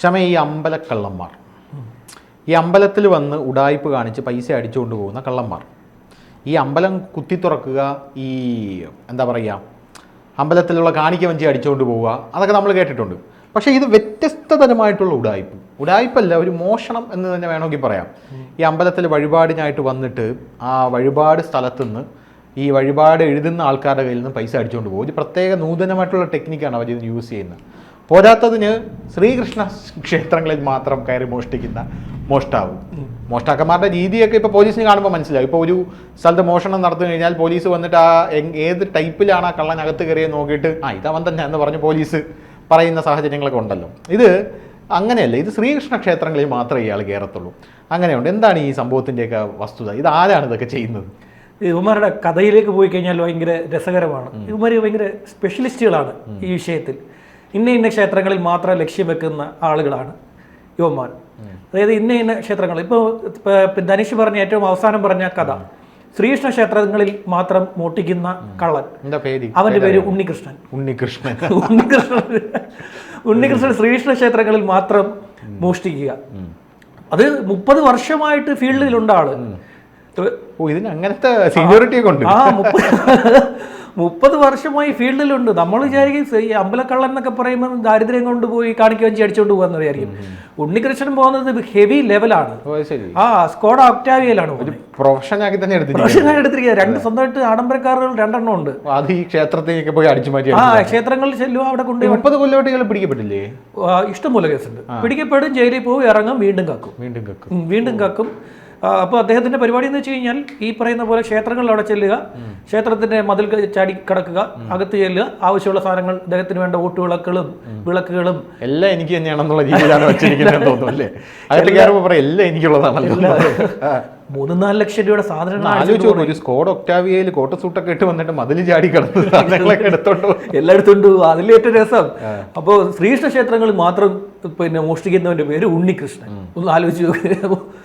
ശമ ഈ അമ്പലക്കള്ളന്മാർ. ഈ അമ്പലത്തിൽ വന്ന് ഉടായ്പ് കാണിച്ച് പൈസ അടിച്ചുകൊണ്ട് പോകുന്ന കള്ളന്മാർ. ഈ അമ്പലം കുത്തി തുറക്കുക ഈ എന്താ പറയുക അമ്പലത്തിലുള്ള കാണിക്ക വഞ്ചി അടിച്ചുകൊണ്ട് പോവുക അതൊക്കെ നമ്മൾ കേട്ടിട്ടുണ്ട്. പക്ഷേ ഇത് വ്യത്യസ്ത തരമായിട്ടുള്ള ഉടായ്പ് ഉടായ്പല്ല ഒരു മോഷണം എന്ന് തന്നെ വേണമെങ്കിൽ പറയാം. ഈ അമ്പലത്തിൽ വഴിപാടിനായിട്ട് വന്നിട്ട് ആ വഴിപാട് സ്ഥലത്തുനിന്ന് ഈ വഴിപാട് എഴുതുന്ന ആൾക്കാരുടെ കയ്യിൽ നിന്ന് പൈസ അടിച്ചുകൊണ്ട് പോകും. ഒരു പ്രത്യേക നൂതനമായിട്ടുള്ള ടെക്നിക്കാണ് അവർ യൂസ് ചെയ്യുന്നത്. പോരാത്തതിന് ശ്രീകൃഷ്ണ ക്ഷേത്രങ്ങളിൽ മാത്രം കയറി മോഷ്ടിക്കുന്ന മോഷ്ടാവ്. മോഷ്ടാക്കന്മാരുടെ രീതിയൊക്കെ ഇപ്പോൾ പോലീസിന് കാണുമ്പോൾ മനസ്സിലാവും. ഇപ്പോൾ ഒരു സ്ഥലത്ത് മോഷണം നടത്തി കഴിഞ്ഞാൽ പോലീസ് വന്നിട്ട് ആ ഏത് ടൈപ്പിലാണ് ആ കള്ളനകത്ത് കയറിയത് നോക്കിയിട്ട് ആ ഇതവൻ തന്നെ എന്ന് പറഞ്ഞ് പോലീസ് പറയുന്ന സാഹചര്യങ്ങളൊക്കെ ഉണ്ടല്ലോ. ഇത് അങ്ങനെയല്ല. ഇത് ശ്രീകൃഷ്ണ ക്ഷേത്രങ്ങളിൽ മാത്രമേ ഇയാൾ കയറത്തുള്ളൂ. അങ്ങനെയുണ്ട്. എന്താണ് ഈ സംഭവത്തിന്റെയൊക്കെ വസ്തുത? ഇത് ആരാണ് ഇതൊക്കെ ചെയ്യുന്നത്? ഇവന്മാരുടെ കഥയിലേക്ക് പോയി കഴിഞ്ഞാൽ ഭയങ്കര രസകരമാണ്. ഇവന്മാർ ഭയങ്കര സ്പെഷ്യലിസ്റ്റുകളാണ് ഈ വിഷയത്തിൽ. ഇന്ന ഇന്ന ക്ഷേത്രങ്ങളിൽ മാത്രം ലക്ഷ്യം വെക്കുന്ന ആളുകളാണ് യുവന്മാർ. അതായത് ഇന്ന ഇന്ന ക്ഷേത്രങ്ങൾ. ഇപ്പോൾ ധനുഷ് പറഞ്ഞ ഏറ്റവും അവസാനം പറഞ്ഞ കഥ. ശ്രീകൃഷ്ണ ക്ഷേത്രങ്ങളിൽ മാത്രം മോട്ടിക്കുന്ന കള്ളൻ. അവന്റെ പേര്? ഉണ്ണികൃഷ്ണൻ. ഉണ്ണികൃഷ്ണൻ. ഉണ്ണികൃഷ്ണൻ. ഉണ്ണികൃഷ്ണൻ ശ്രീകൃഷ്ണ ക്ഷേത്രങ്ങളിൽ മാത്രം മോഷ്ടിക്കുക. അത് മുപ്പത് വർഷമായിട്ട് ഫീൽഡിലുണ്ട് ആൾ. ഓ ഇതിന് അങ്ങനത്തെ സീനിയോറിറ്റി ഒക്കെ ഉണ്ട്. ആ മുപ്പത് മുപ്പത് വർഷമായി ഫീൽഡിലുണ്ട്. നമ്മൾ വിചാരിക്കും ഈ അമ്പലക്കള്ളൻ എന്നൊക്കെ പറയുമ്പോൾ ദാരിദ്ര്യം കൊണ്ടുപോയി കാണിക്ക വെച്ച് അടിച്ചോണ്ട് പോകാന്ന് വിചാരിക്കും. ഉണ്ണികൃഷ്ണൻ പോകുന്നത് ഹെവി ലെവലാണ് ആ സ്കോഡ് ഒക്ടാവിയലാണ് പ്രൊഫഷൻ തന്നെ എടുത്തിരിക്കുക രണ്ട് സ്വന്തമായിട്ട് ആഡംബരക്കാരുകൾ രണ്ടെണ്ണം ഉണ്ട്. അത് ഈ ക്ഷേത്രത്തിലേക്ക് പോയി അടിച്ചു മാറ്റി ആ ക്ഷേത്രങ്ങളിൽ ചെല്ലുക അവിടെ കൊണ്ട് മുപ്പത് കൊല്ലമായിട്ട് പിടിക്കപ്പെട്ടില്ലേ? ഇഷ്ടംപോലെ കേസുണ്ട്. പിടിക്കപ്പെടും ജയിലിൽ പോകും ഇറങ്ങും വീണ്ടും കാക്കും. വീണ്ടും കാക്കും. വീണ്ടും കക്കും. അപ്പോൾ അദ്ദേഹത്തിന്റെ പരിപാടി എന്ന് വെച്ച് കഴിഞ്ഞാൽ ഈ പറയുന്ന പോലെ ക്ഷേത്രങ്ങളിൽ അവിടെ ചെല്ലുക ക്ഷേത്രത്തിന്റെ മതിൽ ചാടി കിടക്കുക അകത്ത് ചെല്ലുക ആവശ്യമുള്ള സാധനങ്ങൾ അദ്ദേഹത്തിന് വേണ്ട ഓട്ടുവിളക്കുകളും വിളക്കുകളും എല്ലാം എനിക്ക് തന്നെയാണെന്നുള്ള രീതിയിലാണ് വെച്ചിരിക്കുന്നത് തോന്നുന്നു അല്ലേ? അകത്ത് കയറുമ്പോൾ പറയാം എല്ലാം എനിക്കുള്ളതാണല്ലോ. മൂന്ന് നാല് ലക്ഷം രൂപയുടെ സാധനങ്ങൾ ഒരു സ്കോഡ് ഒക്ടാവിയയിൽ കോട്ട സൂട്ടൊക്കെ ഇട്ട് വന്നിട്ട് മതിൽ ചാടി കിടന്നു സാധനങ്ങളൊക്കെ എടുത്തോണ്ട് പോയി. എല്ലായിടത്തും ഉണ്ട് അതിൽ രസം. അപ്പോൾ ശ്രീകൃഷ്ണ ക്ഷേത്രങ്ങളിൽ മാത്രം പിന്നെ മോഷ്ടിക്കുന്നവന്റെ പേര് ഉണ്ണികൃഷ്ണൻ. ഒന്ന് ആലോചിച്ച്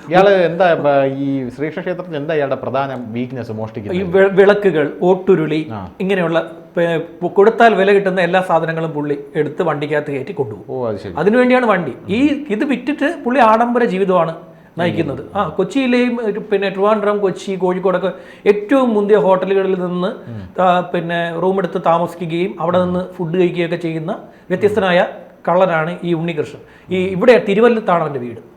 ഇയാൾ എന്താ ഈ ശ്രീകൃഷ്ണ ക്ഷേത്രത്തിൽ എന്താ ഇയാളുടെ പ്രധാന വീക്ക്നെസ് മോഷ്ടിക്കുന്നത്? ഈ വിളക്കുകൾ ഓട്ടുരുളി ഇങ്ങനെയുള്ള പെ- കൊടുത്താൽ വില കിട്ടുന്ന എല്ലാ സാധനങ്ങളും പുള്ളി എടുത്ത് വണ്ടിക്കകത്ത് കയറ്റി കൊണ്ടുപോകും. ഓ അത് ശരി. അതിനുവേണ്ടിയാണ് വണ്ടി. ഈ ഇത് വിറ്റിട്ട് പുള്ളി ആഡംബര ജീവിതമാണ് നയിക്കുന്നത്. ആ കൊച്ചിയിലെയും ഒരു പിന്നെ ട്രിവാൻഡ്രം കൊച്ചി കോഴിക്കോടൊക്കെ ഏറ്റവും മുന്തിയ ഹോട്ടലുകളിൽ നിന്ന് പിന്നെ റൂം എടുത്ത് താമസിക്കുകയും അവിടെ നിന്ന് ഫുഡ് കഴിക്കുകയൊക്കെ ചെയ്യുന്ന വ്യത്യസ്തനായ കള്ളനാണ് ഈ ഉണ്ണികൃഷ്ണൻ. ഈ ഇവിടെ തിരുവല്ലത്താണ് അവന്റെ വീട്.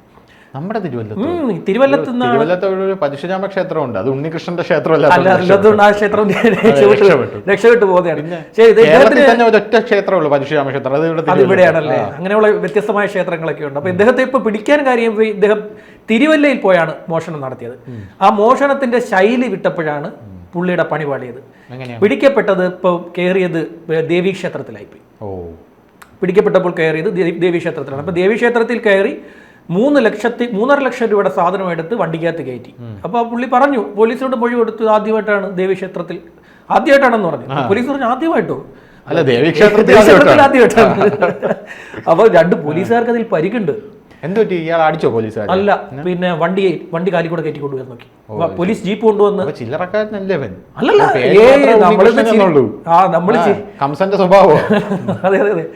നമ്മുടെ തിരുവല്ലത്ത്. തിരുവല്ലത്ത് തിരുവല്ലത്ത് ഒരു പരശുരാമ ക്ഷേത്രമുണ്ട്. അത് ഉണ്ണികൃഷ്ണന്റെ ക്ഷേത്രമല്ല ആ ക്ഷേത്രം രക്ഷപ്പെട്ടു. ഒരൊറ്റ ക്ഷേത്രമുള്ളൂ പരശുരാമ ക്ഷേത്രം. അത്. ഇവിടെയാണല്ലേ? അങ്ങനെയുള്ള വ്യത്യസ്തമായ ക്ഷേത്രങ്ങളൊക്കെ ഉണ്ട്. അപ്പൊ ഇദ്ദേഹത്തെ ഇപ്പൊ പിടിക്കാൻ കാര്യം ഇദ്ദേഹം തിരുവല്ലയിൽ പോയാണ് മോഷണം നടത്തിയത്. ആ മോഷണത്തിന്റെ ശൈലി വിട്ടപ്പോഴാണ് പുള്ളിയുടെ പണി പാളിയത്. പിടിക്കപ്പെട്ടത് ഇപ്പൊ കയറിയത് ദേവീ ക്ഷേത്രത്തിലായി പോയി. ഓ. പിടിക്കപ്പെട്ടപ്പോൾ കയറിയത് ദേവീക്ഷേത്രത്തിലാണ് ദേവീ ക്ഷേത്രത്തിലാണ്. അപ്പൊ ദേവി ക്ഷേത്രത്തിൽ കയറി മൂന്ന് ലക്ഷത്തി മൂന്നര ലക്ഷം രൂപയുടെ സാധനം എടുത്ത് വണ്ടിക്കകത്ത് കയറ്റി. അപ്പൊ ആ പുള്ളി പറഞ്ഞു പോലീസിനോട് മൊഴി കൊടുത്ത് ആദ്യമായിട്ടാണ് ദേവീക്ഷേത്രത്തിൽ ആദ്യമായിട്ടാണെന്ന് പറഞ്ഞു. പോലീസ് പറഞ്ഞു ആദ്യമായിട്ടോ? അല്ല ദേവി ക്ഷേത്രത്തിൽ ദേവീ ക്ഷേത്രത്തിൽ ആദ്യമായിട്ടാണ്. അപ്പൊ രണ്ട് പോലീസുകാർക്ക് അതിൽ പരിക്കുണ്ട്. ഇയാൾ അടിച്ചോ പോലീസ് അല്ല പിന്നെ? വണ്ടി വണ്ടി കാലി കൂടെ കയറ്റി കൊണ്ടുവന്ന് നോക്കി. പോലീസ് ജീപ്പ് കൊണ്ടുവന്ന് അല്ലല്ലേ ചില്ലറക്കാരനല്ലേ അല്ലല്ല. ആ നമ്മൾ കംസന്റെ സ്വഭാവം. അതെ അതെ അതെ.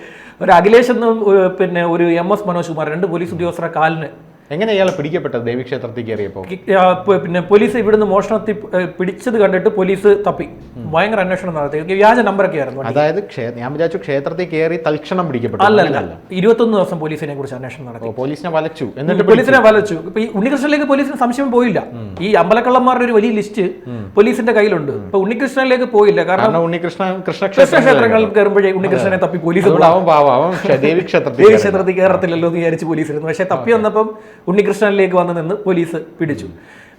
ഒരു അഖിലേഷ് എന്നും പിന്നെ ഒരു എം എസ് മനോജ് കുമാർ രണ്ട് പോലീസ് ഉദ്യോഗസ്ഥരെ കാലിന് എങ്ങനെ ഇയാൾ പിടിക്കപ്പെട്ടത് ദേവി ക്ഷേത്രത്തിൽ കയറിയപ്പോ? കി- ആ, പ- പിന്നെ പോലീസ് ഇവിടുന്ന് മോഷണത്തിൽ പിടിച്ചത് കണ്ടിട്ട് പോലീസ് തപ്പി. ഭയങ്കര അന്വേഷണം നടത്തി. വ്യാജ നമ്പറൊക്കെ ആയിരുന്നു അതായത് ഞാൻ വിചാരിച്ചു ക്ഷേത്രത്തിൽ കയറി തൽക്ഷണം പിടിക്കപ്പെട്ടു. അല്ല. ഇരുപത്തൊന്ന് ദിവസം പോലീസിനെ കുറിച്ച് അന്വേഷണം നടത്തി. പോലീസിനെ വലച്ചു. എന്നിട്ട് പോലീസിനെ വലച്ചു. ഇപ്പൊ ഈ ഉണ്ണികൃഷ്ണനിലേക്ക് പോലീസിന് സംശയം പോയില്ല. ഈ അമ്പലക്കള്ളന്മാരുടെ ഒരു വലിയ ലിസ്റ്റ് പോലീസിന്റെ കയ്യിലുണ്ട്. ഇപ്പൊ ഉണ്ണികൃഷ്ണനിലേക്ക് പോയില്ല. കാരണം ഉണ്ണികൃഷ്ണ ഉണ്ണികൃഷ്ണൻ കൃഷ്ണ കൃഷ്ണ ക്ഷേത്രങ്ങളിൽ കയറുമ്പോഴേ ഉണ്ണികൃഷ്ണനെ തപ്പി പോലീസ് ദേവീക്ഷേത്രത്തിൽ. ക്ഷേത്രത്തിൽ കയറത്തില്ലല്ലോ എന്ന് വിചാരിച്ച് പോലീസ് ഇരുന്നു പക്ഷെ തപ്പി വന്നപ്പം ഉണ്ണികൃഷ്ണനിലേക്ക് വന്ന് നിന്ന് പോലീസ് പിടിച്ചു.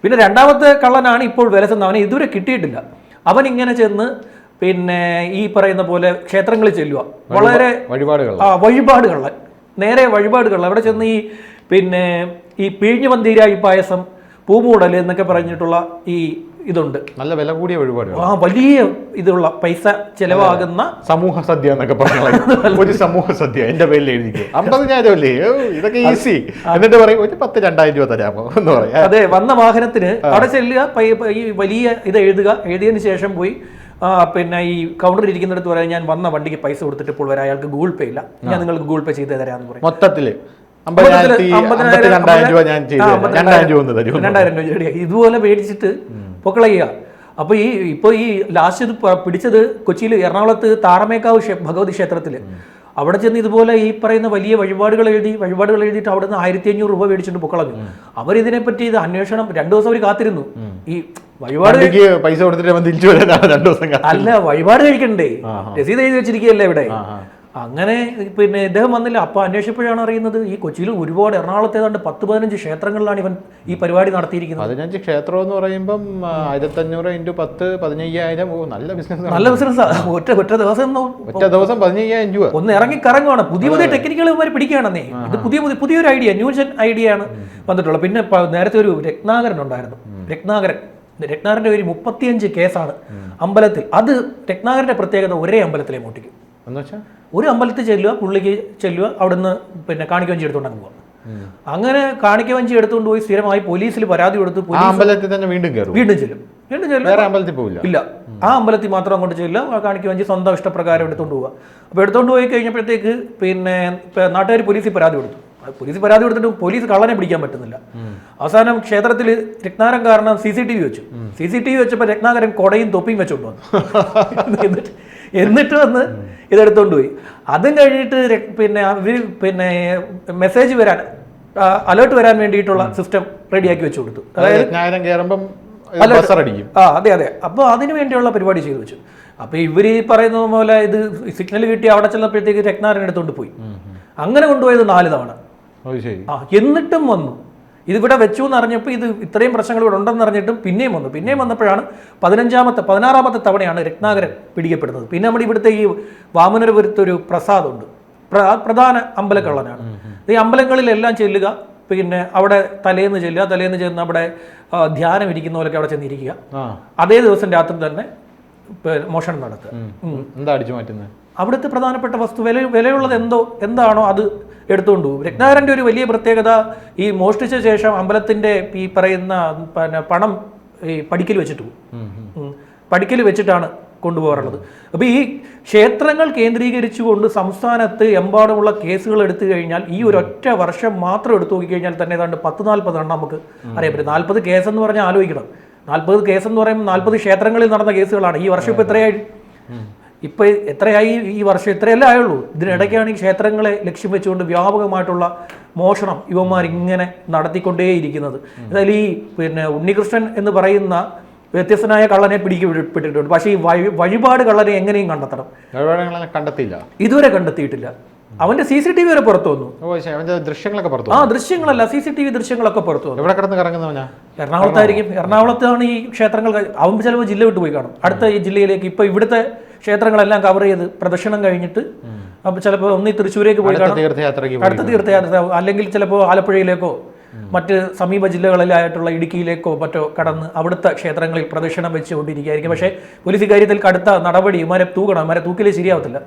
പിന്നെ രണ്ടാമത്തെ കള്ളനാണ് ഇപ്പോൾ വിലസുന്ന അവനെ ഇതുവരെ കിട്ടിയിട്ടില്ല. അവൻ ഇങ്ങനെ ചെന്ന് പിന്നെ ഈ പറയുന്ന പോലെ ക്ഷേത്രങ്ങളിൽ ചെല്ലുക വളരെ വഴിപാടുകൾ ആ വഴിപാടുകള നേരെ വഴിപാടുകൾ അവിടെ ചെന്ന് ഈ പിന്നെ ഈ പിഴിഞ്ഞു മന്തിരായി പായസം പൂമൂടൽ എന്നൊക്കെ പറഞ്ഞിട്ടുള്ള ഈ ഇതുണ്ട്. നല്ല വില കൂടിയ വഴിപാട് ആ വലിയ ഇതുള്ള പൈസ ചെലവാകുന്ന സമൂഹ സദ്യ എന്നൊക്കെ പറഞ്ഞ ഒരു സമൂഹ സദ്യ എന്റെ പേരിൽ എഴുതിക്ക്. അമ്പതിനായിരം അല്ലേ ഇതൊക്കെ ഈസി. എന്നിട്ട് പറയും ഒരു പത്ത് രണ്ടായിരം രൂപ തരാമോ എന്ന് പറയാം. അതെ വന്ന വാഹനത്തിന് അവിടെ ചെല്ലുക ഈ വലിയ ഇത് എഴുതുക എഴുതിയതിന് ശേഷം പോയി പിന്നെ ഈ കൗണ്ടറിൽ ഇരിക്കുന്നിടത്ത് പറയാൻ ഞാൻ വന്ന വണ്ടിക്ക് പൈസ കൊടുത്തിട്ട് ഇപ്പോൾ വരാം. അയാൾക്ക് ഗൂഗിൾ പേ ഇല്ല. ഞാൻ നിങ്ങൾക്ക് ഗൂഗിൾ പേ ചെയ്ത് തരാമെന്ന് പറയും. രണ്ടായിരം രൂപ ഞാൻ രണ്ടായിരം രൂപ. ഇതുപോലെ മേടിച്ചിട്ട് പൊക്കളയുക. അപ്പൊ ഈ ഇപ്പൊ ഈ ലാസ്റ്റ് ഇത് പിടിച്ചത് കൊച്ചിയിൽ എറണാകുളത്ത് താറമേക്കാവ് ഭഗവതി ക്ഷേത്രത്തിൽ. അവിടെ ചെന്ന് ഇതുപോലെ ഈ പറയുന്ന വലിയ വഴിപാടുകൾ എഴുതി വഴിപാടുകൾ എഴുതിയിട്ട് അവിടെ നിന്ന് ആയിരത്തി അഞ്ഞൂറ് രൂപ മേടിച്ചിട്ട് പൊക്കളഞ്ഞു അവരിതിനെപ്പറ്റി ഇത് അന്വേഷണം രണ്ടു ദിവസം അവർ കാത്തിരുന്നു. ഈ വഴിപാട് പൈസ കൊടുത്തിട്ട് തിരിച്ചു അല്ല വഴിപാട് കഴിക്കണ്ടേ. രസീത് എഴുതി വെച്ചിരിക്കുകയല്ലേ ഇവിടെ. അങ്ങനെ പിന്നെ ഇദ്ദേഹം വന്നില്ല. അപ്പൊ അന്വേഷിച്ചപ്പോഴാണ് അറിയുന്നത് ഈ കൊച്ചിയിൽ ഒരുപാട് എറണാകുളത്ത് ഏതാണ്ട് പത്ത് പതിനഞ്ച് ക്ഷേത്രങ്ങളിലാണ് ഇവൻ ഈ പരിപാടി നടത്തിയിരിക്കുന്നത്. പതിനഞ്ച് ക്ഷേത്രം എന്ന് പറയുമ്പം ആയിരത്തി അഞ്ഞൂറ് ഇന്റു പത്ത് പതിനയ്യായിരം. നല്ല ബിസിനസ് നല്ല ബിസിനസ് ഒറ്റ ഒറ്റ ദിവസം ഒറ്റ ദിവസം പതിനയ്യായിരം രൂപ. ഒന്ന് ഇറങ്ങി കറങ്ങുവാണ്. പുതിയ പുതിയ ടെക്നിക്കുകൾ ഇവർ പിടിക്കുകയാണെന്നേ. ഇത് പുതിയ പുതിയ പുതിയൊരു ഐഡിയ ന്യൂജൻ ഐഡിയ ആണ് വന്നിട്ടുള്ളത്. പിന്നെ നേരത്തെ ഒരു രത്നാകരൻ ഉണ്ടായിരുന്നു. രത്നാകരൻ. രത്നാകരന്റെ ഒരു മുപ്പത്തിയഞ്ച് കേസാണ് അമ്പലത്തിൽ. അത് രത്നാകരന്റെ പ്രത്യേകത ഒരേ അമ്പലത്തിലെ മോട്ടിക്കും. എന്ന് വെച്ചാൽ ഒരു അമ്പലത്തിൽ ചെല്ലുക പുള്ളിക്ക് ചെല്ലുക അവിടുന്ന് പിന്നെ കാണിക്ക വഞ്ചി എടുത്തുകൊണ്ട് അങ്ങ് പോവാം. അങ്ങനെ കാണിക്ക വഞ്ചി എടുത്തുകൊണ്ട് പോയി സ്ഥിരമായി പോലീസിൽ പരാതി കൊടുത്ത് അമ്പലത്തിൽ തന്നെ വീണ്ടും കയറും വീണ്ടും ചെല്ലും. വീണ്ടും ചെല്ലും. വേറെ അമ്പലത്തിൽ പോവില്ല? ഇല്ല. ആ അമ്പലത്തിൽ മാത്രം അങ്ങോട്ട് ചെല്ലുക കാണിക്ക വഞ്ചി സ്വന്തം ഇഷ്ടപ്രകാരം എടുത്തുകൊണ്ട് പോവുക അപ്പോൾ എടുത്തുകൊണ്ട് പോയി കഴിഞ്ഞപ്പോഴത്തേക്ക് പിന്നെ നാട്ടുകാർ പോലീസിൽ പരാതി കൊടുത്തു. പോലീസ് പരാതി കൊടുത്തിട്ട് പോലീസ് കള്ളനെ പിടിക്കാൻ പറ്റുന്നില്ല. അവസാനം ക്ഷേത്രത്തിൽ രത്നാകരൻ കാരണം സി സി ടി വി വെച്ചു. സി സി ടി വി വെച്ചപ്പോൾ രത്നാകരൻ കൊടയും തൊപ്പിയും വെച്ചുകൊണ്ട് വന്നു. എന്നിട്ട് എന്നിട്ട് വന്ന് ഇതെടുത്തോണ്ട് പോയി. അതും കഴിഞ്ഞിട്ട് പിന്നെ അവർ പിന്നെ മെസ്സേജ് വരാൻ അലേർട്ട് വരാൻ വേണ്ടിയിട്ടുള്ള സിസ്റ്റം റെഡിയാക്കി വെച്ചു കൊടുത്തു. അതായത് കയറുമ്പം ആ അതെ അതെ. അപ്പോൾ അതിന് വേണ്ടിയുള്ള പരിപാടി ചെയ്തു വെച്ചു. അപ്പോൾ ഇവർ ഈ പറയുന്നത് പോലെ ഇത് സിഗ്നൽ കിട്ടി അവിടെ ചെന്നപ്പോഴത്തേക്ക് രത്നാരൻ എടുത്തുകൊണ്ട് പോയി. അങ്ങനെ കൊണ്ടുപോയത് നാല് തവണ. എന്നിട്ടും വന്നു. ഇതിവിടെ വെച്ചു എന്ന് അറിഞ്ഞപ്പോൾ ഇത് ഇത്രയും പ്രശ്നങ്ങൾ ഇവിടെ ഉണ്ടെന്ന് അറിഞ്ഞിട്ടും പിന്നെയും വന്നു. പിന്നെയും വന്നപ്പോഴാണ് പതിനഞ്ചാമത്തെ പതിനാറാമത്തെ തവണയാണ് രത്നാകരൻ പിടിക്കപ്പെടുന്നത്. പിന്നെ നമ്മുടെ ഇവിടുത്തെ ഈ വാമനപുരത്തൊരു പ്രസാദമുണ്ട്. പ്ര- പ്രധാന അമ്പലക്കള്ളനാണ്. ഈ അമ്പലങ്ങളിലെല്ലാം ചെല്ലുക പിന്നെ അവിടെ തലേന്ന് ചെല്ലുക തലേന്ന് ചെന്ന് അവിടെ ധ്യാനം ഇരിക്കുന്ന പോലൊക്കെ അവിടെ ചെന്നിരിക്കുക. അതേ ദിവസം രാത്രി തന്നെ മോഷണം നടത്തുക. എന്താ അടിച്ചു മാറ്റുന്നത്? അവിടുത്തെ പ്രധാനപ്പെട്ട വസ്തു വില വിലയുള്ളത് എന്തോ എന്താണോ അത് എടുത്തുകൊണ്ട് പോകും രത്നാകരന്റെ ഒരു വലിയ പ്രത്യേകത ഈ മോഷ്ടിച്ച ശേഷം അമ്പലത്തിന്റെ ഈ പറയുന്ന പിന്നെ പണം ഈ പടിക്കൽ വെച്ചിട്ട് പോകും. പടിക്കൽ വെച്ചിട്ടാണ് കൊണ്ടുപോകാറുള്ളത്. അപ്പോൾ ഈ ക്ഷേത്രങ്ങൾ കേന്ദ്രീകരിച്ചുകൊണ്ട് സംസ്ഥാനത്ത് എമ്പാടുമുള്ള കേസുകൾ എടുത്തു കഴിഞ്ഞാൽ ഈ ഒരു ഒറ്റ വർഷം മാത്രം എടുത്തു നോക്കിക്കഴിഞ്ഞാൽ തന്നെ ഏതാണ്ട് പത്ത് നാൽപ്പത് എണ്ണം നമുക്ക് അറിയാൻ പറ്റും നാൽപ്പത് കേസ് എന്ന് പറഞ്ഞാൽ ആലോചിക്കണം. നാൽപ്പത് കേസ് എന്ന് പറയുമ്പോൾ നാൽപ്പത് ക്ഷേത്രങ്ങളിൽ നടന്ന കേസുകളാണ്. ഈ വർഷം ഇപ്പോൾ എത്രയായി ഇപ്പൊ എത്രയായി? ഈ വർഷം ഇത്രയല്ലേ ആയുള്ളൂ. ഇതിനിടയ്ക്കാണ് ഈ ക്ഷേത്രങ്ങളെ ലക്ഷ്യം വെച്ചുകൊണ്ട് വ്യാപകമായിട്ടുള്ള മോഷണം ഇവന്മാർ ഇങ്ങനെ നടത്തിക്കൊണ്ടേയിരിക്കുന്നത്. അതായത് ഈ പിന്നെ ഉണ്ണികൃഷ്ണൻ എന്ന് പറയുന്ന വ്യത്യസ്തനായ കള്ളനെ പിടിക്കപ്പെട്ടിട്ടുണ്ട്. പക്ഷേ ഈ വഴി വഴിപാട് കള്ളനെ എങ്ങനെയും കണ്ടെത്തണം. കണ്ടെത്തിയില്ല. ഇതുവരെ കണ്ടെത്തിയിട്ടില്ല. അവന്റെ സി സി ടി വി വരെ പുറത്തു വന്നു. ദൃശ്യങ്ങളൊക്കെ പുറത്തു ആ ദൃശ്യങ്ങളല്ല സി സി ടി വി ദൃശ്യങ്ങളൊക്കെ പുറത്തു വന്നു. എവിടെ കിടന്ന് കറങ്ങുന്നവനാ എറണാകുളത്തായിരിക്കും. എറണാകുളത്താണ് ഈ ക്ഷേത്രങ്ങൾ. അവൻ ചിലപ്പോൾ ജില്ല വിട്ട് പോയി കാണും. അടുത്ത ഈ ജില്ലയിലേക്ക് ഇപ്പൊ ഇവിടുത്തെ ക്ഷേത്രങ്ങളെല്ലാം കവർ ചെയ്ത് പ്രദക്ഷിണം കഴിഞ്ഞിട്ട് അപ്പോൾ ചിലപ്പോൾ ഒന്നീ തൃശ്ശൂരേക്ക് പോയി കാണാം. അടുത്ത തീർത്ഥയാത്ര അല്ലെങ്കിൽ ചിലപ്പോൾ ആലപ്പുഴയിലേക്കോ മറ്റ് സമീപ ജില്ലകളിലായിട്ടുള്ള ഇടുക്കിയിലേക്കോ മറ്റോ കടന്ന് അവിടുത്തെ ക്ഷേത്രങ്ങളിൽ പ്രദക്ഷിണം വെച്ചുകൊണ്ടിരിക്കുകയായിരിക്കും. പക്ഷേ പോലീസ് ഇക്കാര്യത്തിൽ കടുത്ത നടപടി ഇമാരെ തൂക്കണം ഇമാരെ തൂക്കിലേ ശരിയാവത്തില്ല.